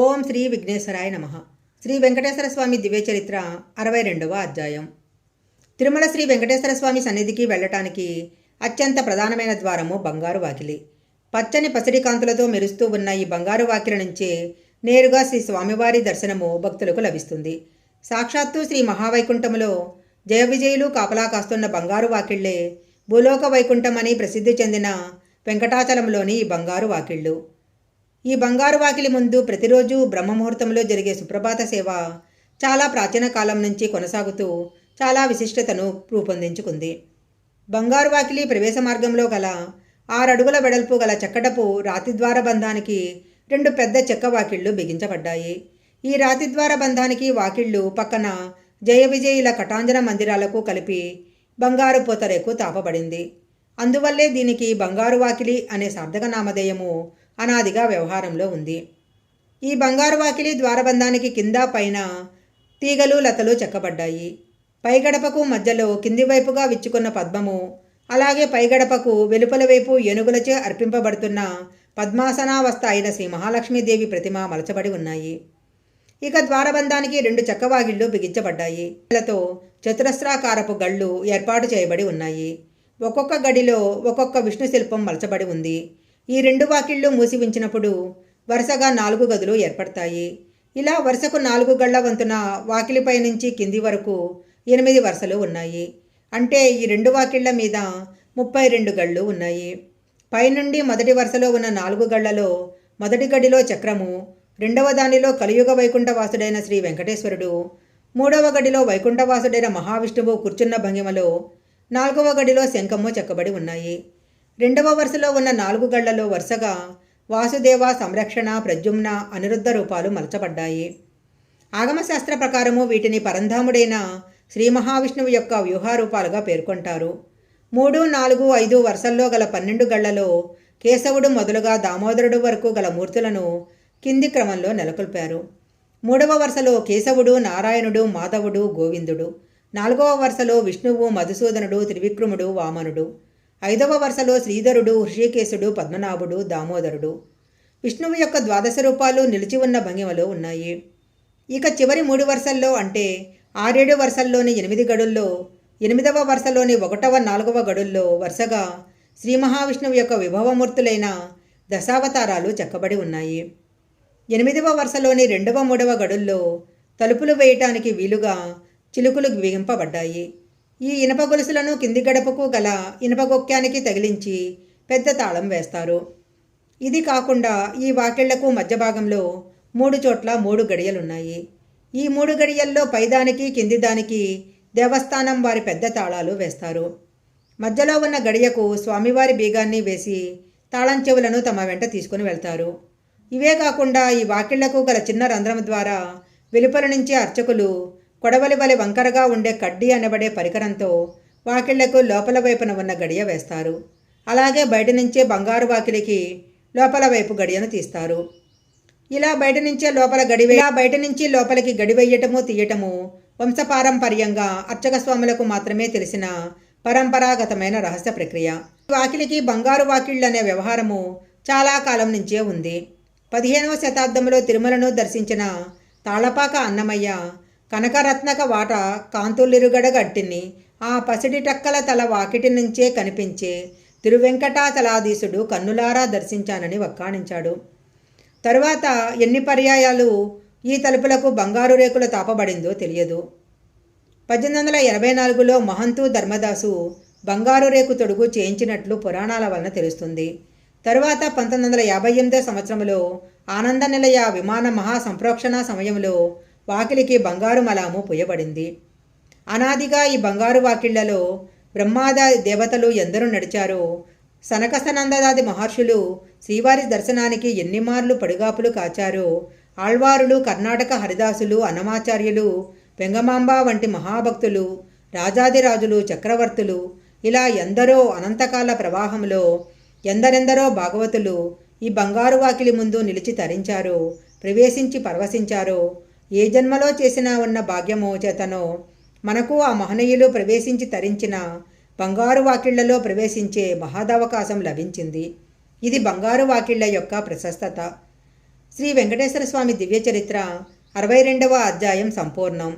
ఓం శ్రీ విఘ్నేశ్వరాయ నమ. శ్రీ వెంకటేశ్వర స్వామి దివ్య చరిత్ర అరవై రెండవ అధ్యాయం. తిరుమల శ్రీ వెంకటేశ్వర స్వామి సన్నిధికి వెళ్ళటానికి అత్యంత ప్రధానమైన ద్వారము బంగారు వాకిలి. పచ్చని పసిడి కాంతులతో మెరుస్తూ ఉన్న ఈ బంగారు వాకిలి నుంచే నేరుగా శ్రీ స్వామివారి దర్శనము భక్తులకు లభిస్తుంది. సాక్షాత్తు శ్రీ మహావైకుంఠములో జయ విజయులు కాపలా కాస్తున్న బంగారు వాకిళ్ళే భూలోక వైకుంఠం అని ప్రసిద్ధి చెందిన వెంకటాచలంలోని ఈ బంగారు వాకిళ్ళు. ఈ బంగారు వాకిలి ముందు ప్రతిరోజు బ్రహ్మముహూర్తంలో జరిగే సుప్రభాత సేవ చాలా ప్రాచీన కాలం నుంచి కొనసాగుతూ చాలా విశిష్టతను రూపొందించుకుంది. బంగారు వాకిలి ప్రవేశ మార్గంలో గల ఆరడుగుల వెడల్పు గల చక్కడపు రాతిద్వార బంధానికి రెండు పెద్ద చెక్క వాకిళ్ళు బిగించబడ్డాయి. ఈ రాతిద్వార బంధానికి వాకిళ్ళు పక్కన జయ విజయుల కటాంజన మందిరాలకు కలిపి బంగారు పూతరేకు తాపబడింది. అందువల్లే దీనికి బంగారు వాకిలి అనే సార్థక నామధేయము అనాదిగా వ్యవహారంలో ఉంది. ఈ బంగారు వాకిలి ద్వారబంధానికి కింద పైన తీగలు లతలు చెక్కబడ్డాయి. పైగడపకు మధ్యలో కింది వైపుగా విచ్చుకున్న పద్మము అలాగే పైగడపకు వెలుపల వైపు ఏనుగులచే అర్పింపబడుతున్న పద్మాసనావస్థ అయిన శ్రీ మహాలక్ష్మీదేవి ప్రతిమ మలచబడి ఉన్నాయి. ఇక ద్వారబంధానికి రెండు చక్కవాగిళ్ళు బిగించబడ్డాయి. తో చతురస్రాకారపు గళ్ళు ఏర్పాటు చేయబడి ఉన్నాయి. ఒక్కొక్క గడిలో ఒక్కొక్క విష్ణు శిల్పం మలచబడి ఉంది. ఈ రెండు వాకిళ్ళు మూసి ఉంచినప్పుడు వరుసగా నాలుగు గదులు ఏర్పడతాయి. ఇలా వరుసకు నాలుగు గళ్ళ వంతున వాకిలిపై నుంచి కింది వరకు ఎనిమిది వరుసలు ఉన్నాయి. అంటే ఈ రెండు వాకిళ్ళ మీద ముప్పై రెండు గళ్ళు ఉన్నాయి. పైనుండి మొదటి వరుసలో ఉన్న నాలుగు గళ్ళలో మొదటి గడిలో చక్రము రెండవ దానిలో కలియుగ వైకుంఠవాసుడైన శ్రీ వెంకటేశ్వరుడు మూడవ గడిలో వైకుంఠవాసుడైన మహావిష్ణువు కూర్చున్న భంగిమలో నాలుగవ గడిలో శంఖము చెక్కబడి ఉన్నాయి. రెండవ వరుసలో ఉన్న నాలుగు గళ్ళలో వరుసగా వాసుదేవ సంరక్షణ ప్రద్యుమ్న అనిరుద్ధ రూపాలు మలచబడ్డాయి. ఆగమశాస్త్ర ప్రకారము వీటిని పరంధాముడైన శ్రీ మహావిష్ణువు యొక్క వ్యూహారూపాలుగా పేర్కొంటారు. మూడు నాలుగు ఐదు వరుసల్లో గల పన్నెండు గళ్ళలో కేశవుడు మొదలుగా దామోదరుడు వరకు గల మూర్తులను కింది క్రమంలో నెలకొల్పారు. మూడవ వరుసలో కేశవుడు నారాయణుడు మాధవుడు గోవిందుడు. నాలుగవ వరుసలో విష్ణువు మధుసూదనుడు త్రివిక్రముడు వామనుడు. ఐదవ వరుసలో శ్రీధరుడు హృషికేశుడు పద్మనాభుడు దామోదరుడు. విష్ణువు యొక్క ద్వాదశ రూపాలు నిలిచి ఉన్న భంగిమలో ఉన్నాయి. ఇక చివరి మూడు వరుసల్లో అంటే ఆరేడు వరుసల్లోని ఎనిమిది గడుల్లో ఎనిమిదవ వరుసలోని ఒకటవ నాలుగవ గడుల్లో వరుసగా శ్రీ మహావిష్ణువు యొక్క విభవమూర్తులైన దశావతారాలు చెక్కబడి ఉన్నాయి. ఎనిమిదవ వరుసలోని రెండవ మూడవ గడుల్లో తలుపులు వేయటానికి వీలుగా చిలుకులు బిగింపబడ్డాయి. ఈ ఇనప గొలుసులను కింది గడపకు గల ఇనపగొక్కానికి తగిలించి పెద్ద తాళం వేస్తారు. ఇది కాకుండా ఈ వాకిళ్ళకు మధ్య భాగంలో మూడు చోట్ల మూడు గడియలున్నాయి. ఈ మూడు గడియల్లో పైదానికి కింది దానికి దేవస్థానం వారి పెద్ద తాళాలు వేస్తారు. మధ్యలో ఉన్న గడియకు స్వామివారి బీగాన్ని వేసి తాళం చెవులను తమ వెంట తీసుకుని వెళ్తారు. ఇవే కాకుండా ఈ వాకిళ్ళకు గల చిన్న రంధ్రం ద్వారా వెలుపల నుంచి అర్చకులు కొడవలి వలె వంకరగా ఉండే కడ్డీ అనబడే పరికరంతో వాకిళ్ళకు లోపల వైపున ఉన్న గడియ వేస్తారు. అలాగే బయట నుంచే బంగారు వాకిలికి లోపల వైపు గడియను తీస్తారు. ఇలా బయట నుంచే లోపల గడి ఇలా బయట నుంచి లోపలికి గడి వేయటము తీయటము వంశపారంపర్యంగా అర్చక స్వాములకు మాత్రమే తెలిసిన పరంపరాగతమైన రహస్య ప్రక్రియ. వాకిలికి బంగారు వాకిళ్ళు అనే వ్యవహారము చాలా కాలం నుంచే ఉంది. పదిహేనవ శతాబ్దంలో తిరుమలను దర్శించిన తాళపాక అన్నమయ్య కనకరత్నక వాట కాంతులిరుగడ గట్టిని ఆ పసిడి టక్కల తల వాకిటి నుంచే కనిపించే తిరువెంకటాచలాధీశుడు కన్నులారా దర్శించానని వక్కాణించాడు. తరువాత ఎన్ని పర్యాయాలు ఈ తలుపులకు బంగారు రేకులు తాపబడిందో తెలియదు. పద్దెనిమిది వందల ఎనభై నాలుగులో మహంతు ధర్మదాసు బంగారు రేకు తొడుగు చేయించినట్లు పురాణాల వలన తెలుస్తుంది. తరువాత పంతొమ్మిది వందల యాభై ఎనిమిదో సంవత్సరంలో ఆనంద నిలయ విమాన మహా సంప్రోక్షణ సమయంలో వాకిలికి బంగారు మలాము పుయ్యబడింది. అనాదిగా ఈ బంగారు వాకిళ్ళలో బ్రహ్మాద దేవతలు ఎందరూ నడిచారో సనకసనందదాది మహర్షులు శ్రీవారి దర్శనానికి ఎన్నిమార్లు పడుగాపులు కాచారో ఆళ్వారులు కర్ణాటక హరిదాసులు అన్నమాచార్యులు వెంగమాంబ వంటి మహాభక్తులు రాజాదిరాజులు చక్రవర్తులు ఇలా ఎందరో అనంతకాల ప్రవాహంలో ఎందరెందరో భాగవతులు ఈ బంగారు వాకిలి ముందు నిలిచి తరించారో ప్రవేశించి పరవశించారో ఏ జన్మలో చేసినా ఉన్న భాగ్యమో చేతనో మనకు ఆ మహనీయులు ప్రవేశించి తరించిన బంగారు వాకిళ్ళలో ప్రవేశించే మహదవకాశం లభించింది. ఇది బంగారు వాకిళ్ళ యొక్క ప్రశస్తత. శ్రీ వెంకటేశ్వర స్వామి దివ్య చరిత్ర అరవై రెండవ అధ్యాయం సంపూర్ణం.